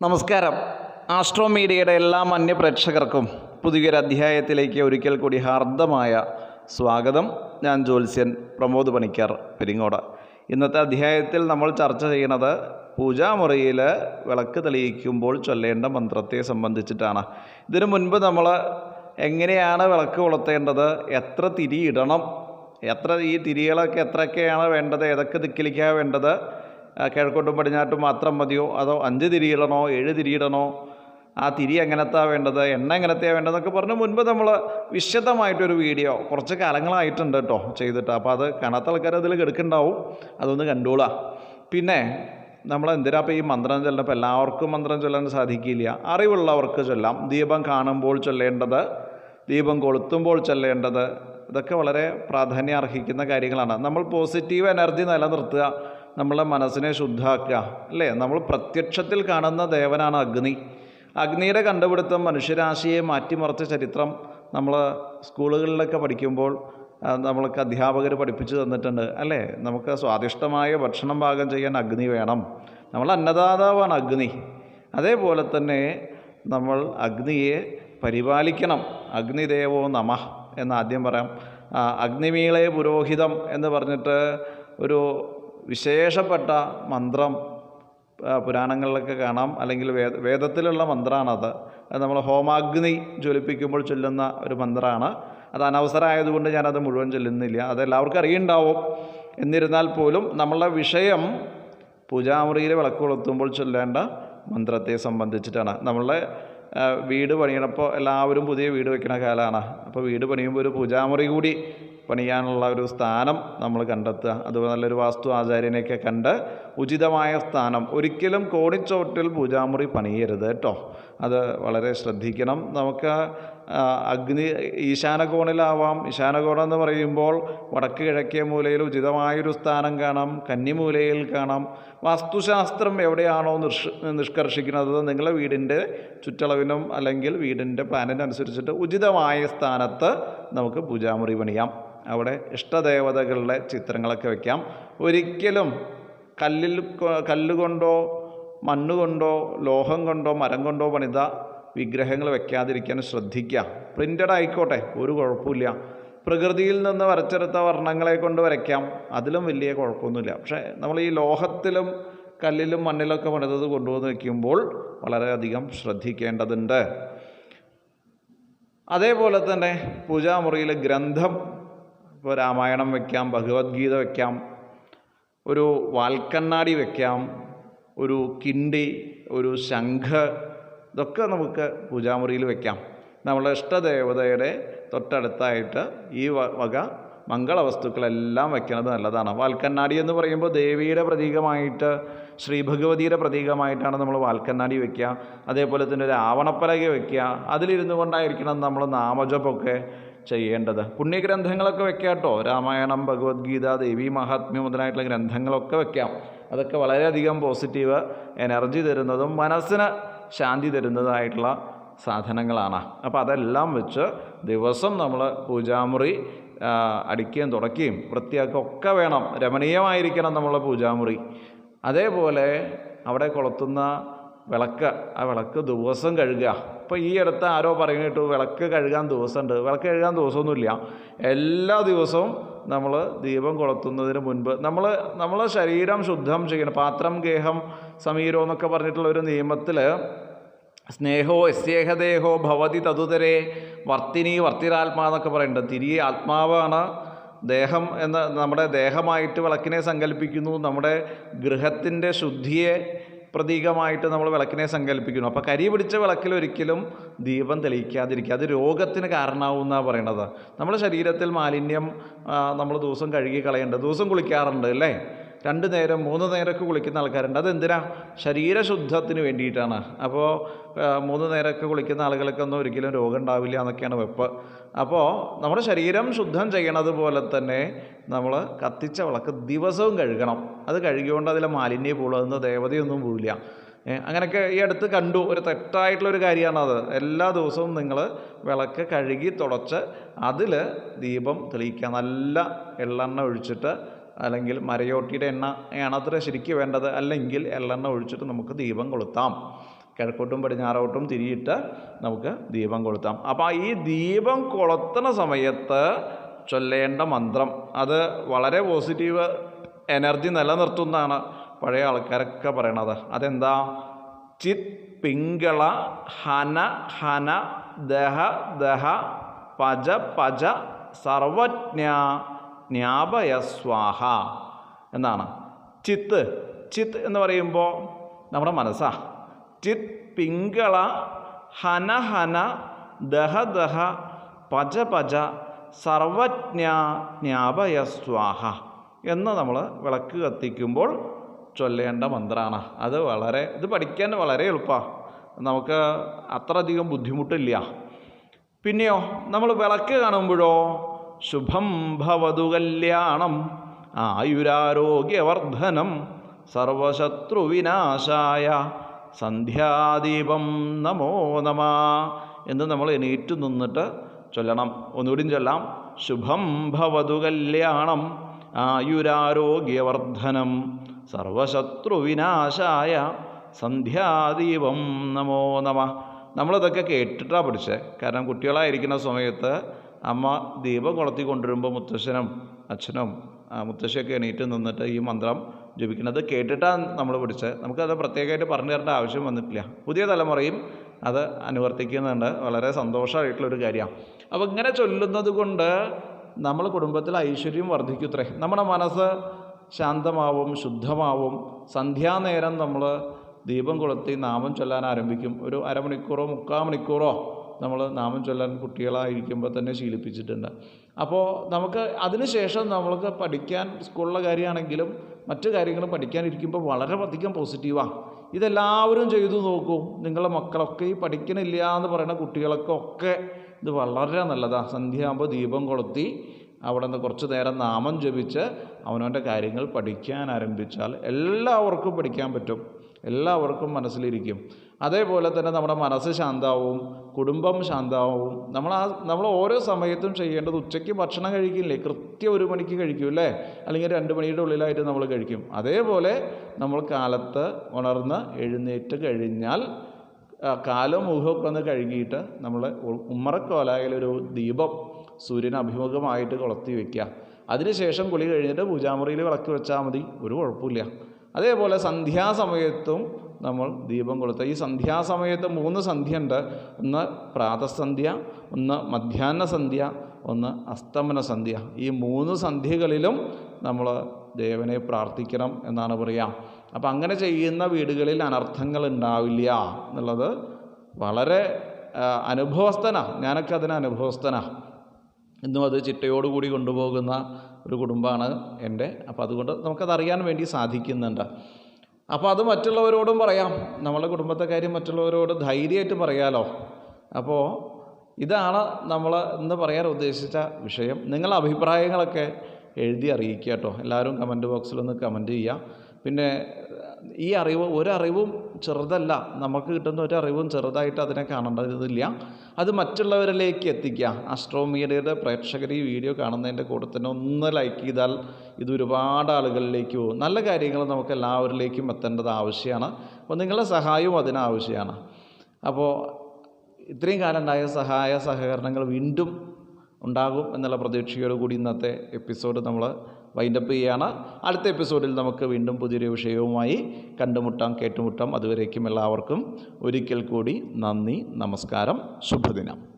നമസ്കാരം. ആസ്ട്രോ മീഡിയയുടെ എല്ലാ മാന്യ പ്രേക്ഷകർക്കും പുതിയൊരു അധ്യായത്തിലേക്ക് ഒരിക്കൽ കൂടി ഹാർദമായ സ്വാഗതം. ഞാൻ ജ്യോത്സ്യൻ പ്രമോദ് പണിക്കർ പെരിങ്ങോട്. ഇന്നത്തെ അധ്യായത്തിൽ നമ്മൾ ചർച്ച ചെയ്യുന്നത് പൂജാമുറിയിൽ വിളക്ക് തെളിയിക്കുമ്പോൾ ചൊല്ലേണ്ട മന്ത്രത്തെ സംബന്ധിച്ചിട്ടാണ്. ഇതിനു മുൻപ് നമ്മൾ എങ്ങനെയാണ് വിളക്ക് കൊളുത്തേണ്ടത് എത്ര തിരി ഇടണം എത്ര ഈ തിരികളൊക്കെ എത്രയൊക്കെയാണ് വേണ്ടത് ഏതൊക്കെ ദിക്കിലേക്കാണ് വേണ്ടത് കിഴക്കോട്ടും പടിഞ്ഞാട്ടും മാത്രം മതിയോ? അതോ അഞ്ച് തിരിയിടണോ ഏഴ് തിരിയിടണോ? ആ തിരി എങ്ങനത്താ വേണ്ടത് എണ്ണ എങ്ങനത്തെയാണ് വേണ്ടതെന്നൊക്കെ പറഞ്ഞ് മുൻപ് നമ്മൾ വിശദമായിട്ടൊരു വീഡിയോ കുറച്ച് കാലങ്ങളായിട്ടുണ്ട് കേട്ടോ ചെയ്തിട്ട്. അപ്പോൾ അത് കാണാത്ത ആൾക്കാർ അതിൽ കെടുക്കുന്നുണ്ടാവും. അതൊന്ന് കണ്ടോളാം. പിന്നെ നമ്മൾ എന്തിനാ ഇപ്പോൾ ഈ മന്ത്രം ചൊല്ലണം ഇപ്പോൾ എല്ലാവർക്കും മന്ത്രം ചൊല്ലാൻ സാധിക്കില്ല. അറിവുള്ളവർക്ക് ചൊല്ലാം. ദീപം കാണുമ്പോൾ ചൊല്ലേണ്ടത് ദീപം കൊളുത്തുമ്പോൾ ചൊല്ലേണ്ടത് ഇതൊക്കെ വളരെ പ്രാധാന്യം അർഹിക്കുന്ന കാര്യങ്ങളാണ്. നമ്മൾ പോസിറ്റീവ് എനർജി നിലനിർത്തുക. നമ്മളെ മനസ്സിനെ ശുദ്ധാക്കുക അല്ലേ? നമ്മൾ പ്രത്യക്ഷത്തിൽ കാണുന്ന ദേവനാണ് അഗ്നി. അഗ്നിയുടെ കണ്ടുപിടുത്തം മനുഷ്യരാശിയെ മാറ്റിമറിച്ച ചരിത്രം നമ്മൾ സ്കൂളുകളിലൊക്കെ പഠിക്കുമ്പോൾ നമ്മൾക്ക് അധ്യാപകർ പഠിപ്പിച്ചു തന്നിട്ടുണ്ട് അല്ലേ? നമുക്ക് സ്വാദിഷ്ടമായ ഭക്ഷണം പാകം ചെയ്യാൻ അഗ്നി വേണം. നമ്മൾ അന്നദാതാവാണ് അഗ്നി. അതേപോലെ തന്നെ നമ്മൾ അഗ്നിയെ പരിപാലിക്കണം. അഗ്നിദേവോ നമ എന്ന് ആദ്യം പറയാം. അഗ്നിമീളെ പുരോഹിതം എന്ന് പറഞ്ഞിട്ട് ഒരു വിശേഷപ്പെട്ട മന്ത്രം പുരാണങ്ങളിലൊക്കെ കാണാം. അല്ലെങ്കിൽ വേദ വേദത്തിലുള്ള മന്ത്രമാണത് അത് നമ്മൾ ഹോമാഗ്നി ജ്വലിപ്പിക്കുമ്പോൾ ചൊല്ലുന്ന ഒരു മന്ത്രമാണ് അത് അനവസരമായതുകൊണ്ട് ഞാനത് മുഴുവൻ ചൊല്ലുന്നില്ല. അത് എല്ലാവർക്കും അറിയുണ്ടാവും. എന്നിരുന്നാൽ പോലും നമ്മളുടെ വിഷയം പൂജാമുറിയിൽ വിളക്ക് കൊളുത്തുമ്പോൾ ചൊല്ലേണ്ട മന്ത്രത്തെ സംബന്ധിച്ചിട്ടാണ്. നമ്മളുടെ വീട് പണിയണപ്പോൾ എല്ലാവരും പുതിയ വീട് വയ്ക്കുന്ന കാലമാണ് അപ്പോൾ വീട് പണിയുമ്പോൾ ഒരു പൂജാമുറി കൂടി പണിയാനുള്ള ഒരു സ്ഥാനം നമ്മൾ കണ്ടെത്തുക. അതുപോലെ നല്ലൊരു വാസ്തു ആചാര്യനെയൊക്കെ കണ്ട് ഉചിതമായ സ്ഥാനം. ഒരിക്കലും കോണിച്ചോട്ടിൽ പൂജാമുറി പണിയരുത് കേട്ടോ. അത് വളരെ ശ്രദ്ധിക്കണം. നമുക്ക് അഗ്നി ഈശാന കോണിലാവാം ഈശാന കോണം എന്ന് പറയുമ്പോൾ വടക്ക് കിഴക്കേ മൂലയിൽ ഉചിതമായൊരു സ്ഥാനം കാണാം. കന്നിമൂലയിൽ കാണാം. വാസ്തുശാസ്ത്രം എവിടെയാണോ നിഷ് നിഷ്കർഷിക്കുന്നത്? നിങ്ങളുടെ വീടിന്റെ ചുറ്റളവിനും അല്ലെങ്കിൽ വീടിന്റെ പ്ലാനിനനുസരിച്ചിട്ട് ഉചിതമായ സ്ഥാനത്ത് നമുക്ക് പൂജാമുറി പണിയാം. അവിടെ ഇഷ്ടദേവതകളുടെ ചിത്രങ്ങളൊക്കെ വയ്ക്കാം ഒരിക്കലും കല്ലിൽ കല്ലുകൊണ്ടോ മണ്ണുകൊണ്ടോ ലോഹം കൊണ്ടോ മരം കൊണ്ടോ പണിത വിഗ്രഹങ്ങൾ വെക്കാതിരിക്കാൻ ശ്രദ്ധിക്കുക. പ്രിന്റഡ് ആയിക്കോട്ടെ ഒരു കുഴപ്പമില്ല. പ്രകൃതിയിൽ നിന്ന് വരച്ചെടുത്ത വർണങ്ങളെ കൊണ്ട് വരയ്ക്കാം. അതിലും വലിയ കുഴപ്പമൊന്നുമില്ല. പക്ഷേ നമ്മൾ ഈ ലോഹത്തിലും കല്ലിലും മണ്ണിലൊക്കെ പണിതത് കൊണ്ടുവന്ന് വയ്ക്കുമ്പോൾ വളരെയധികം ശ്രദ്ധിക്കേണ്ടതുണ്ട്. അതേപോലെ തന്നെ പൂജാമുറിയിൽ ഗ്രന്ഥം ഇപ്പോൾ രാമായണം വയ്ക്കാം ഭഗവത്ഗീത വയ്ക്കാം ഒരു വാൽക്കണ്ണാടി വയ്ക്കാം ഒരു കിണ്ടി ഒരു ശംഖ് ഇതൊക്കെ നമുക്ക് പൂജാമുറിയിൽ വയ്ക്കാം നമ്മളെ ഇഷ്ടദേവതയുടെ തൊട്ടടുത്തായിട്ട് ഈ വക മംഗളവസ്തുക്കളെല്ലാം വയ്ക്കുന്നത് നല്ലതാണ്. വാൽക്കണ്ണാടി എന്ന് പറയുമ്പോൾ ദേവിയുടെ പ്രതീകമായിട്ട് ശ്രീ ഭഗവതിയുടെ പ്രതീകമായിട്ടാണ് നമ്മൾ വാൽക്കണ്ണാടി വയ്ക്കുക അതേപോലെ തന്നെ ഒരു ആവണപ്പലക വയ്ക്കുക അതിലിരുന്നു കൊണ്ടായിരിക്കണം നമ്മൾ നാമജപമൊക്കെ ചെയ്യേണ്ടത്. പുണ്യഗ്രന്ഥങ്ങളൊക്കെ വെക്കാം കേട്ടോ. രാമായണം ഭഗവത്ഗീത ദേവി മഹാത്മ്യം മുതലായിട്ടുള്ള ഗ്രന്ഥങ്ങളൊക്കെ വെക്കാം. അതൊക്കെ വളരെയധികം പോസിറ്റീവ് എനർജി തരുന്നതും മനസ്സിന് ശാന്തി തരുന്നതായിട്ടുള്ള സാധനങ്ങളാണ്. അപ്പോൾ അതെല്ലാം വെച്ച് ദിവസം നമ്മൾ പൂജാമുറി അടിക്കുകയും തുടയ്ക്കുകയും വൃത്തിയാക്കുകയും ഒക്കെ വേണം. രമണീയമായിരിക്കണം നമ്മളെ പൂജാമുറി. അതേപോലെ അവിടെ കൊളുത്തുന്ന വിളക്ക് ആ വിളക്ക് ദിവസം കഴുകുക. ഇപ്പോൾ ഈ അടുത്ത് ആരോ പറയുന്നിട്ടു വിളക്ക് കഴുകാൻ ദിവസമുണ്ട്. വിളക്ക് കഴുകാൻ ദിവസമൊന്നുമില്ല. എല്ലാ ദിവസവും നമ്മൾ ദീപം കൊളുത്തുന്നതിന് മുൻപ് നമ്മൾ നമ്മൾ ശരീരം ശുദ്ധം ചെയ്യണം. പാത്രം ഗേഹം സമീരോ എന്നൊക്കെ പറഞ്ഞിട്ടുള്ള ഒരു നിയമത്തിൽ സ്നേഹോ യസ്യേഹദേഹോ ഭവതി തതുതരെ വർത്തിനി വർത്തിരാത്മാ എന്നൊക്കെ പറയുന്നുണ്ട്. തിരികെ ആത്മാവാണ് ദേഹം എന്ന നമ്മുടെ ദേഹമായിട്ട് വിളക്കിനെ സങ്കല്പിക്കുന്നു. നമ്മുടെ ഗൃഹത്തിന്റെ ശുദ്ധിയെ പ്രതീകമായിട്ട് നമ്മൾ വിളക്കിനെ സങ്കല്പിക്കുന്നു. അപ്പോൾ കരി പിടിച്ച വിളക്കിൽ ഒരിക്കലും ദീപം തെളിയിക്കാതിരിക്കുക. അത് രോഗത്തിന് കാരണമാവുമെന്നാണ് പറയണത്. നമ്മുടെ ശരീരത്തിൽ മാലിന്യം നമ്മൾ ദിവസം കഴുകി കളയേണ്ടത് ദിവസം കുളിക്കാറുണ്ട് അല്ലേ? രണ്ട് നേരം മൂന്ന് നേരമൊക്കെ കുളിക്കുന്ന ആൾക്കാരുണ്ട്. അതെന്തിനാ? ശരീരശുദ്ധത്തിന് വേണ്ടിയിട്ടാണ്. അപ്പോൾ മൂന്ന് നേരമൊക്കെ കുളിക്കുന്ന ആളുകൾക്ക് ഒന്നും ഒരിക്കലും രോഗം ഉണ്ടാവില്ല എന്നൊക്കെയാണ് വെപ്പ്. അപ്പോൾ നമ്മുടെ ശരീരം ശുദ്ധം ചെയ്യണത് പോലെ തന്നെ നമ്മൾ കത്തിച്ച വിളക്ക് ദിവസവും കഴുകണം. അത് കഴുകിയോണ്ട് അതിലെ മാലിന്യം പോകുന്നത് ദേവതയൊന്നും പോവില്ല. അങ്ങനെയൊക്കെ ഈ അടുത്ത് കണ്ടു. ഒരു തെറ്റായിട്ടുള്ളൊരു കാര്യമാണത് എല്ലാ ദിവസവും നിങ്ങൾ വിളക്ക് കഴുകി തുടച്ച് അതിൽ ദീപം തെളിയിക്കുക. നല്ല എള്ളെണ്ണ ഒഴിച്ചിട്ട് അല്ലെങ്കിൽ മരയോട്ടിയുടെ എണ്ണ അത്ര ശരിക്കും വേണ്ടത്. അല്ലെങ്കിൽ എള്ളെണ്ണ ഒഴിച്ചിട്ട് നമുക്ക് ദീപം കൊളുത്താം. കിഴക്കോട്ടും പടിഞ്ഞാറോട്ടും തിരിയിട്ട് നമുക്ക് ദീപം കൊളുത്താം. അപ്പോൾ ഈ ദീപം കൊളുത്തുന്ന സമയത്ത് ചൊല്ലേണ്ട മന്ത്രം അത് വളരെ പോസിറ്റീവ് എനർജി നിലനിർത്തുന്നതാണ് പഴയ ആൾക്കാരൊക്കെ പറയണത്. അതെന്താ? ചിത് പിങ്കള ഹന ഹന ദഹ ദഹ പജ പജ സർവജ്ഞ. ജ്ഞാപയ സ്വാഹ എന്നാണ്. ചിത്ത് ചിത്ത് എന്ന് പറയുമ്പോൾ നമ്മുടെ മനസ്സാ. ചിത് പിങ്കള ഹന ഹന ദഹ ദഹ പജ പജ സർവജ്ഞ ജ്ഞാപയസ്വാഹ എന്ന് നമ്മൾ വിളക്ക് കത്തിക്കുമ്പോൾ ചൊല്ലേണ്ട മന്ത്രമാണ് അത് വളരെ ഇത് പഠിക്കാൻ വളരെ എളുപ്പമാണ് നമുക്ക് അത്രയധികം ബുദ്ധിമുട്ടില്ല. പിന്നെയോ നമ്മൾ വിളക്ക് കാണുമ്പോഴോ ശുഭം ഭവതു കല്യാണം ആയുരാരോഗ്യവർദ്ധനം സർവശത്രുവിനാശായ സന്ധ്യാദീപം നമോ നമ എന്ന് നമ്മൾ എണീറ്റ് നിന്നിട്ട് ചൊല്ലണം. ഒന്നുകൂടി ചൊല്ലാം. ശുഭം ഭവതു കല്യാണം ആയുരാരോഗ്യവർദ്ധനം സർവശത്രുവിനാശായ സന്ധ്യാദീപം നമോ നമ. നമ്മളിതൊക്കെ കേട്ടിട്ടാണ് പഠിച്ചത് കാരണം കുട്ടികളായിരിക്കുന്ന സമയത്ത് അമ്മ ദീപം കൊളത്തി കൊണ്ടുവരുമ്പോൾ മുത്തശ്ശനും അച്ഛനും മുത്തശ്ശിയൊക്കെ എണീറ്റ് നിന്നിട്ട് ഈ മന്ത്രം ജപിക്കുന്നത് കേട്ടിട്ടാണ് നമ്മൾ പഠിച്ചത്. നമുക്കത് പ്രത്യേകമായിട്ട് പറഞ്ഞു തരേണ്ട ആവശ്യം വന്നിട്ടില്ല. പുതിയ തലമുറയും അത് അനുവർത്തിക്കുന്നുണ്ട്. വളരെ സന്തോഷമായിട്ടുള്ളൊരു കാര്യമാണ്. അപ്പോൾ ഇങ്ങനെ ചൊല്ലുന്നത് കൊണ്ട് നമ്മൾ കുടുംബത്തിൽ ഐശ്വര്യം വർദ്ധിക്കുത്രേ. നമ്മുടെ മനസ്സ് ശാന്തമാവും ശുദ്ധമാവും. സന്ധ്യാനേരം നമ്മൾ ദീപം കൊളുത്തി നാമം ചൊല്ലാൻ ആരംഭിക്കും. ഒരു അരമണിക്കൂറോ മുക്കാൽ മണിക്കൂറോ നമ്മൾ നാമം ചൊല്ലാൻ കുട്ടികളായിരിക്കുമ്പോൾ തന്നെ ശീലിപ്പിച്ചിട്ടുണ്ട്. അപ്പോൾ നമുക്ക് അതിനുശേഷം നമ്മൾക്ക് പഠിക്കാൻ സ്കൂളിലെ കാര്യമാണെങ്കിലും മറ്റു കാര്യങ്ങളും പഠിക്കാനിരിക്കുമ്പോൾ വളരെ അധികം പോസിറ്റീവാണ് ഇതെല്ലാവരും ചെയ്തു നോക്കൂ. നിങ്ങളുടെ മക്കളൊക്കെ ഈ പഠിക്കണില്ല എന്ന് പറയുന്ന കുട്ടികളൊക്കെ ഒക്കെ ഇത് വളരെ നല്ലതാണ് സന്ധ്യയാകുമ്പോൾ ദീപം കൊളുത്തി അവിടെ നിന്ന് കുറച്ച് നേരം നാമം ജപിച്ച് അവനവന്റെ കാര്യങ്ങൾ പഠിക്കാൻ ആരംഭിച്ചാൽ എല്ലാവർക്കും പഠിക്കാൻ പറ്റും. എല്ലാവർക്കും മനസ്സിലിരിക്കും. അതേപോലെ തന്നെ നമ്മുടെ മനസ്സ് ശാന്താവും. കുടുംബം ശാന്താവും. നമ്മൾ ആ നമ്മൾ ഓരോ സമയത്തും ചെയ്യേണ്ടത് ഉച്ചയ്ക്ക് ഭക്ഷണം കഴിക്കില്ലേ? കൃത്യം ഒരു മണിക്ക് കഴിക്കും അല്ലേ? അല്ലെങ്കിൽ രണ്ട് മണിയുടെ ഉള്ളിലായിട്ട് നമ്മൾ കഴിക്കും. അതേപോലെ നമ്മൾ കാലത്ത് ഉണർന്ന് എഴുന്നേറ്റ് കഴിഞ്ഞാൽ കാലം മുഖമൊക്കെ ഒന്ന് കഴുകിയിട്ട് നമ്മൾ ഉമ്മറക്കോലായാലൊരു ദീപം സൂര്യന് അഭിമുഖമായിട്ട് കൊളുത്തി വയ്ക്കുക അതിനുശേഷം കുളി കഴിഞ്ഞിട്ട് പൂജാമുറിയിൽ വിളക്ക് വെച്ചാൽ മതി. ഒരു കുഴപ്പമില്ല. അതേപോലെ സന്ധ്യാസമയത്തും നമ്മൾ ദീപം കൊളുത്തുക. ഈ സന്ധ്യാസമയത്ത് മൂന്ന് സന്ധ്യ ഉണ്ട് ഒന്ന് പ്രാതസന്ധ്യ ഒന്ന് മധ്യാഹ്ന സന്ധ്യ ഒന്ന് അസ്തമന സന്ധ്യ. ഈ മൂന്ന് സന്ധ്യകളിലും നമ്മൾ ദേവനെ പ്രാർത്ഥിക്കണം എന്നാണ് പറയുക അപ്പം അങ്ങനെ ചെയ്യുന്ന വീടുകളിൽ അനർത്ഥങ്ങൾ ഉണ്ടാവില്ല എന്നുള്ളത് വളരെ അനുഭവസ്ഥനാണ് ഞാനൊക്കെ അതിന് അനുഭവസ്ഥനാണ് ഇന്നും അത് ചിട്ടയോടുകൂടി കൊണ്ടുപോകുന്ന ഒരു കുടുംബമാണ് എന്റെ. അപ്പോൾ അതുകൊണ്ട് നമുക്കതറിയാൻ വേണ്ടി സാധിക്കുന്നുണ്ട്. അപ്പോൾ അത് മറ്റുള്ളവരോടും പറയാം. നമ്മളെ കുടുംബത്തെ കാര്യം മറ്റുള്ളവരോട് ധൈര്യമായിട്ട് പറയാലോ. അപ്പോൾ ഇതാണ് നമ്മൾ ഇന്ന് പറയാൻ ഉദ്ദേശിച്ച വിഷയം. നിങ്ങളുടെ അഭിപ്രായങ്ങളൊക്കെ എഴുതി അറിയിക്കുക കേട്ടോ. എല്ലാവരും കമന്റ് ബോക്സിലൊന്ന് കമന്റ് ചെയ്യുക. പിന്നെ ഈ അറിവ് ഒരറിവും ചെറുതല്ല. നമുക്ക് കിട്ടുന്ന ഒരറിവും ചെറുതായിട്ട് അതിനെ കാണേണ്ടതില്ല. അത് മറ്റുള്ളവരിലേക്ക് എത്തിക്കുക. അസ്ട്രോമീഡിയയുടെ പ്രേക്ഷകർ ഈ വീഡിയോ കാണുന്നതിന്റെ കൂടെ തന്നെ ഒന്ന് ലൈക്ക് ചെയ്താൽ ഇത് ഒരുപാട് ആളുകളിലേക്ക് പോകും. നല്ല കാര്യങ്ങൾ നമുക്ക് എല്ലാവരിലേക്കും എത്തേണ്ടത് ആവശ്യമാണ്. അപ്പോൾ നിങ്ങളുടെ സഹായവും അതിനാവശ്യമാണ്. അപ്പോൾ ഇത്രയും കാലം ഉണ്ടായ സഹായ സഹകരണങ്ങൾ വീണ്ടും ഉണ്ടാകും എന്നുള്ള പ്രതീക്ഷയോട് കൂടി ഇന്നത്തെ എപ്പിസോഡ് നമ്മൾ വൈൻഡപ്പ് ചെയ്യുകയാണ്. അടുത്ത എപ്പിസോഡിൽ നമുക്ക് വീണ്ടും പുതിയൊരു വിഷയവുമായി കണ്ടുമുട്ടാം കേട്ടുമുട്ടാം. അതുവരേക്കും എല്ലാവർക്കും ഒരിക്കൽ കൂടി നന്ദി നമസ്കാരം ശുഭദിനം.